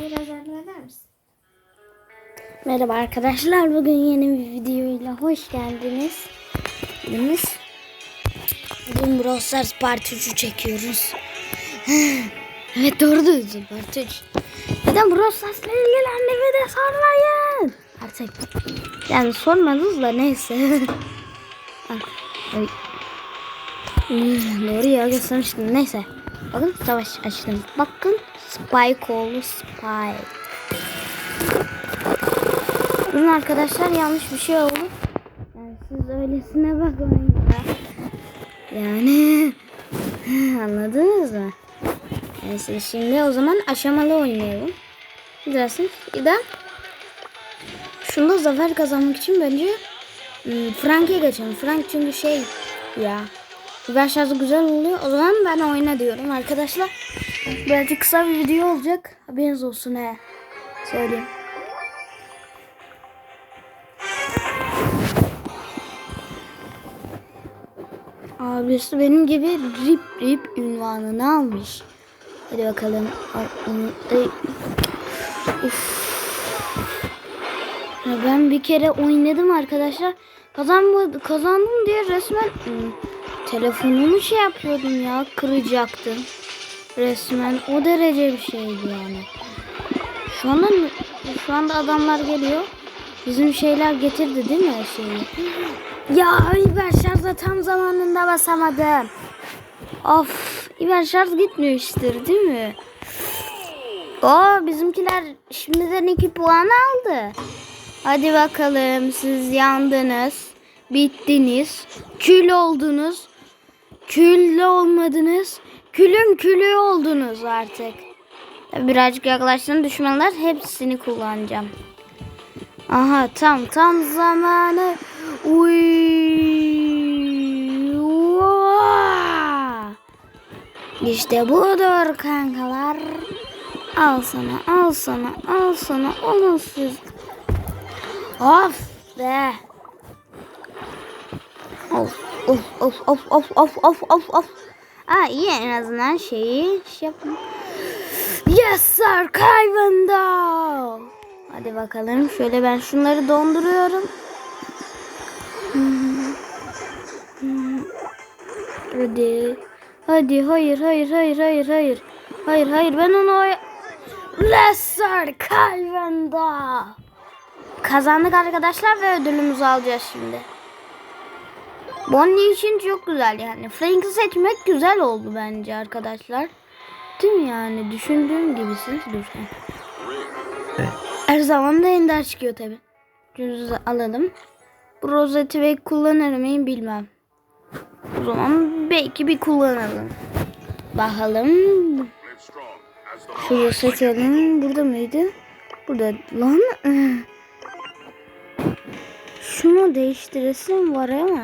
Biraz eder misin? Merhaba arkadaşlar. Bugün yeni bir videoyla hoş geldiniz. Biz bugün Brawl Stars Part 3'ü çekiyoruz. evet doğru duydun Part 3. Neden Brawl Stars'la ilgili de sormayın. Artık yani sormadınız da neyse. Ah, ay. Doğru ya göstermiştim. Neyse. Bakın savaş açtım. Bakın Spike oldu Spike. Bunun arkadaşlar yanlış bir şey oldu. Yani siz öylesine bakmayın ya. Yani anladınız mı? Neyse şimdi o zaman aşamalı oynayalım. Güzelsin. Bir de şunda zafer kazanmak için bence hmm, Frank'e geçelim. Frank çünkü şey ya biber güzel oluyor. O zaman ben oyna diyorum arkadaşlar. Belki kısa bir video olacak. Haberiniz olsun he. Söyleyeyim. Abisi benim gibi rip rip ünvanını almış. Hadi bakalım. Ya ben bir kere oynadım arkadaşlar. Kazanmadı, kazandım diye resmen hmm, telefonumu şey yapıyordum ya. Kıracaktım. Resmen o derece bir şeydi yani. Şu anda şu anda adamlar geliyor. Bizim şeyler getirdi değil mi her şeyi? Ya İber şarja tam zamanında basamadım. Of İber şarj gitmiyor işte değil mi? O bizimkiler şimdiden iki puan aldı. Hadi bakalım siz yandınız. Bittiniz. Kül oldunuz. Küllü olmadınız. Külüm külü oldunuz artık. Birazcık yaklaştığını düşmanlar hepsini kullanacağım. Aha tam tam zamanı. Uy. İşte budur kankalar. Al sana, al sana, al sana. Olun. Of be. Of, of, of, of, of, of, of, of. Aa iyi en azından şeyi şey yapma. Yes sir Kayvanda. Hadi bakalım. Şöyle ben şunları donduruyorum. Hadi. Hadi hayır hayır hayır hayır hayır. Hayır hayır ben onu oy... Lesser Calvin'da. Kazandık arkadaşlar ve ödülümüzü alacağız şimdi. Bonnie için çok güzel yani. Frank'ı seçmek güzel oldu bence arkadaşlar. Değil mi yani? Düşündüğüm gibisiniz. Dur. Her zaman da ender çıkıyor tabi. Cüzü alalım. Bu rozeti belki kullanır mıyım bilmem. O zaman belki bir kullanalım. Bakalım. Şu rozeti. Burada mıydı? Burada. Lan. Şunu değiştiresim var ama.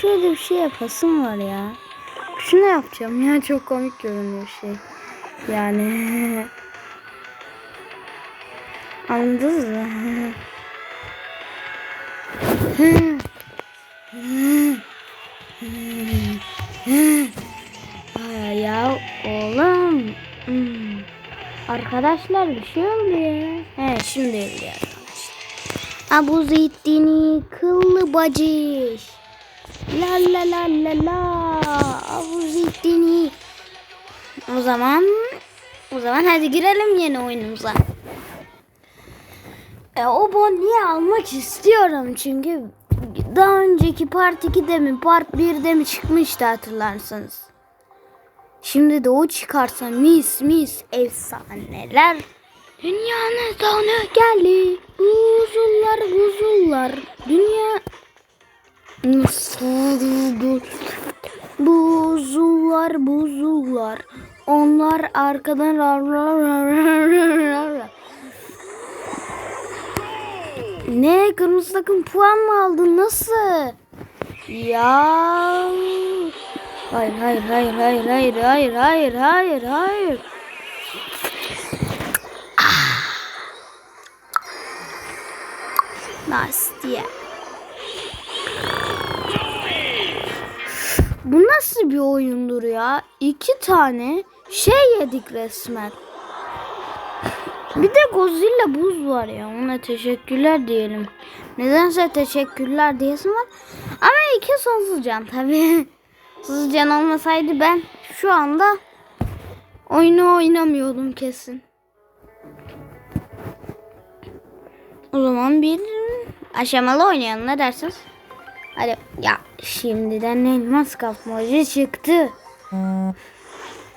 Şöyle bir şey yapasım var ya. Şunu yapacağım ya. Çok komik görünüyor şey. Yani. Anladınız mı? Ya oğlum. Arkadaşlar bir şey oldu ya. He şimdi oldu arkadaşlar. Abu Zeytini kıllı bacış. La la la la la. Abu Zeytini. O zaman o zaman hadi girelim yeni oyunumuza. E, o Bonnie'yi almak istiyorum çünkü daha önceki part 2'de mi part 1'de mi çıkmıştı hatırlarsanız. Şimdi de o çıkarsa mis mis efsaneler. Dünyanın sonu geldi. Buzullar buzullar. Dünya Buzullar buzullar. Onlar arkadan Ne? Kırmızı takım puan mı aldı? Nasıl? Ya. Hayır, hayır, hayır, hayır, hayır, hayır, hayır, hayır, hayır. Nastia. Bu nasıl bir oyundur ya? İki tane şey yedik resmen. Bir de Godzilla buz var ya. Ona teşekkürler diyelim. Nedense teşekkürler diyesim var. Ama iki sonsuz can tabii. Sonsuz can olmasaydı ben şu anda oyunu oynamıyordum kesin. O zaman bir aşamalı oynayalım ne dersiniz? Hadi ya şimdiden elmas kapmacı çıktı.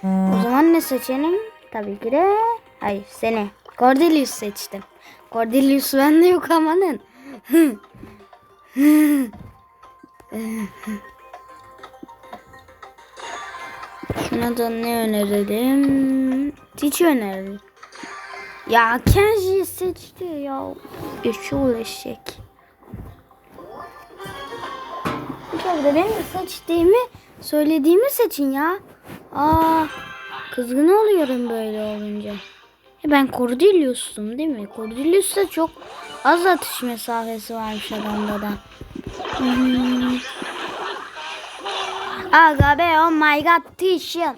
O zaman ne seçelim? Tabii ki de hayır seni. Cordelius seçtim. Cordelius bende yok amanın. Şuna da ne önerelim? Tiç önerelim. Ya Kenji seçti ya. Eşol eşek. Bir de benim seçtiğimi söylediğimi seçin ya. Aa, kızgın oluyorum böyle olunca. E ben Cordelius'tum değil mi? Cordelius'ta çok az atış mesafesi varmış adamda da. Hmm. Aga be oh my god Tişan.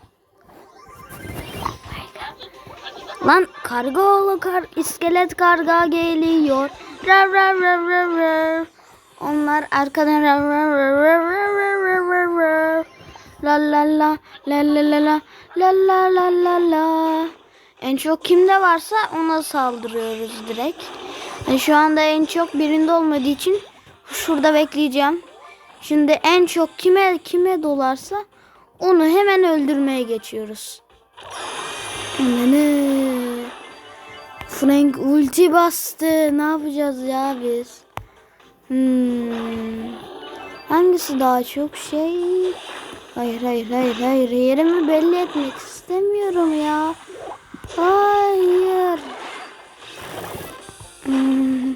Lan karga oğlu kar, iskelet karga geliyor. Rav rav rav rav rav. Onlar arkadan. La la la la la la la la la la la la. En çok kimde varsa ona saldırıyoruz direkt. E, şu anda en çok birinde olmadığı için şurada bekleyeceğim. Şimdi en çok kime kime dolarsa onu hemen öldürmeye geçiyoruz. Frank ulti bastı. Ne yapacağız ya biz? Hmm. Hangisi daha çok şey? Hayır hayır hayır hayır. Yerimi belli etmek istemiyorum ya. Hayır. Hmm.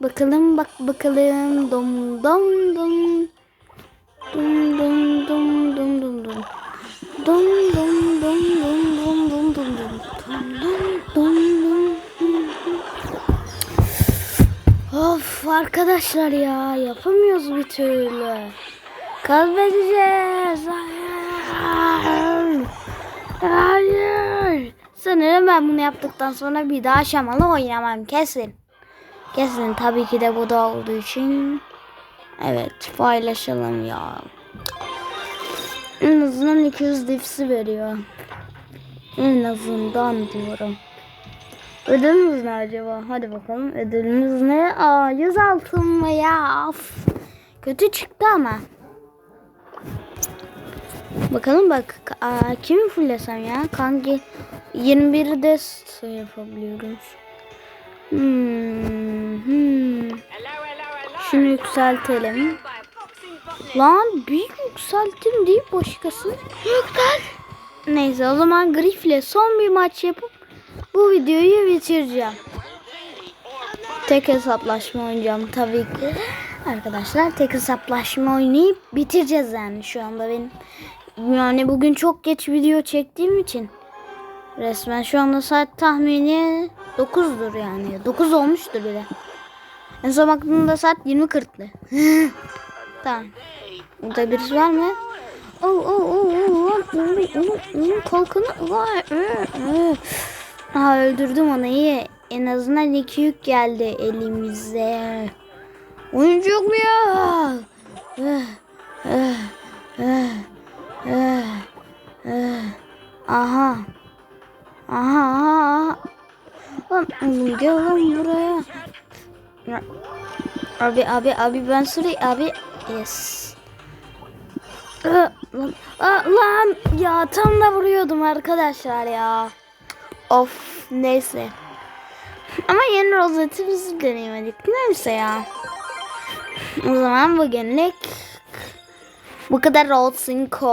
Bakalım bak bakalım. Dom dom dom. Dum dum dum dum dum dum. Dum Arkadaşlar ya yapamıyoruz bir türlü. Kaybedeceğiz. Hayır. Hayır. Sanırım ben bunu yaptıktan sonra bir daha şamalı oynamam kesin. Kesin tabii ki de bu da olduğu için. Evet paylaşalım ya. En azından 200 dipsi veriyor. En azından diyorum. Ödülümüz ne acaba? Hadi bakalım. Ödülümüz ne? Aa 100 altın mı ya? Of. Kötü çıktı ama. Bakalım bak. Aa, kimi fullesem ya? Kanki 21 de şey yapabiliyorum. Hmm, hmm. Şunu yükseltelim. Lan bir yükselttim değil başkasını. Yükselt. Neyse o zaman Griff'le son bir maç yapıp bu videoyu bitireceğim. Tek hesaplaşma oynayacağım tabii ki. Arkadaşlar tek hesaplaşma oynayıp bitireceğiz yani şu anda benim. Yani bugün çok geç video çektiğim için resmen şu anda saat tahmini 9'dur yani. 9 olmuştur bile. En son baktığımda saat 20.40'tı. tamam. Burada birisi var mı? Oo oo oo oo oo kalkanı var. Ha öldürdüm onu iyi. En azından iki yük geldi elimize. Oyuncu yok mu ya? Aha. Aha aha. Oğlum gel lan buraya. Abi abi abi ben sürü abi yes. Aa, Lan, aa, lan ya tam da vuruyordum arkadaşlar ya. Of neyse. Ama yeni rozetimizi deneyemedik. Neyse ya. O zaman bugünlük bu kadar olsun ko.